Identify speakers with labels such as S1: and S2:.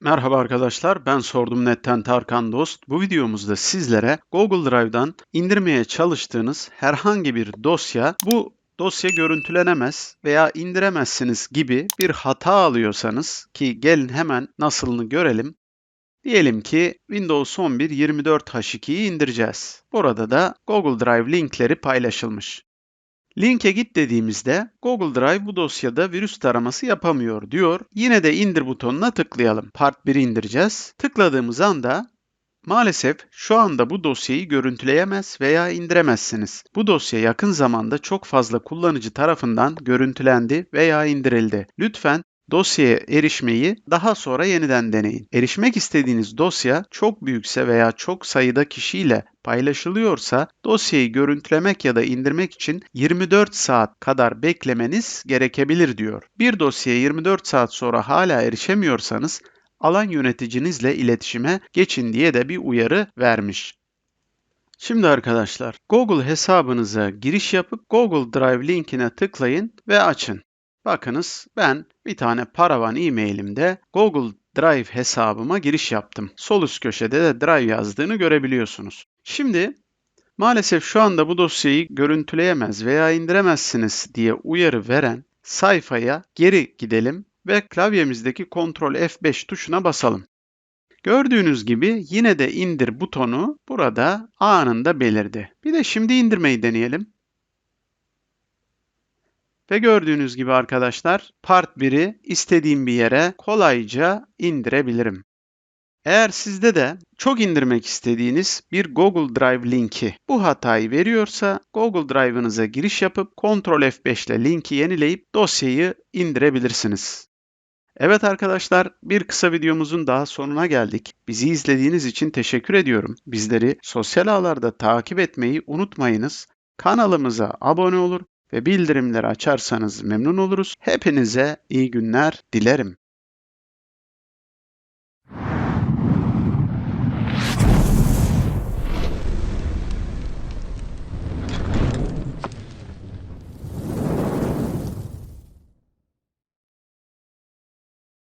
S1: Merhaba arkadaşlar, ben Sordum Net'ten Tarkan Dost. Bu videomuzda sizlere Google Drive'dan indirmeye çalıştığınız herhangi bir dosya, bu dosya görüntülenemez veya indiremezsiniz gibi bir hata alıyorsanız ki gelin hemen nasılını görelim. Diyelim ki Windows 11 24H2'yi indireceğiz. Burada da Google Drive linkleri paylaşılmış. Linke git dediğimizde Google Drive bu dosyada virüs taraması yapamıyor diyor. Yine de indir butonuna tıklayalım. Part 1'i indireceğiz. Tıkladığımız anda maalesef şu anda bu dosyayı görüntüleyemez veya indiremezsiniz. Bu dosya yakın zamanda çok fazla kullanıcı tarafından görüntülendi veya indirildi. Lütfen dosyaya erişmeyi daha sonra yeniden deneyin. Erişmek istediğiniz dosya çok büyükse veya çok sayıda kişiyle paylaşılıyorsa dosyayı görüntülemek ya da indirmek için 24 saat kadar beklemeniz gerekebilir diyor. Bir dosyaya 24 saat sonra hala erişemiyorsanız alan yöneticinizle iletişime geçin diye de bir uyarı vermiş. Şimdi arkadaşlar Google hesabınıza giriş yapıp Google Drive linkine tıklayın ve açın. Bakınız ben bir tane paravan e-mailimde Google Drive hesabıma giriş yaptım. Sol üst köşede de Drive yazdığını görebiliyorsunuz. Şimdi maalesef şu anda bu dosyayı görüntüleyemez veya indiremezsiniz diye uyarı veren sayfaya geri gidelim ve klavyemizdeki Ctrl F5 tuşuna basalım. Gördüğünüz gibi yine de indir butonu burada anında belirdi. Bir de şimdi indirmeyi deneyelim. Ve gördüğünüz gibi arkadaşlar Part 1'i istediğim bir yere kolayca indirebilirim. Eğer sizde de çok indirmek istediğiniz bir Google Drive linki bu hatayı veriyorsa Google Drive'ınıza giriş yapıp Ctrl F5 ile linki yenileyip dosyayı indirebilirsiniz. Evet arkadaşlar bir kısa videomuzun daha sonuna geldik. Bizi izlediğiniz için teşekkür ediyorum. Bizleri sosyal ağlarda takip etmeyi unutmayınız. Kanalımıza abone olur ve bildirimleri açarsanız memnun oluruz. Hepinize iyi günler dilerim.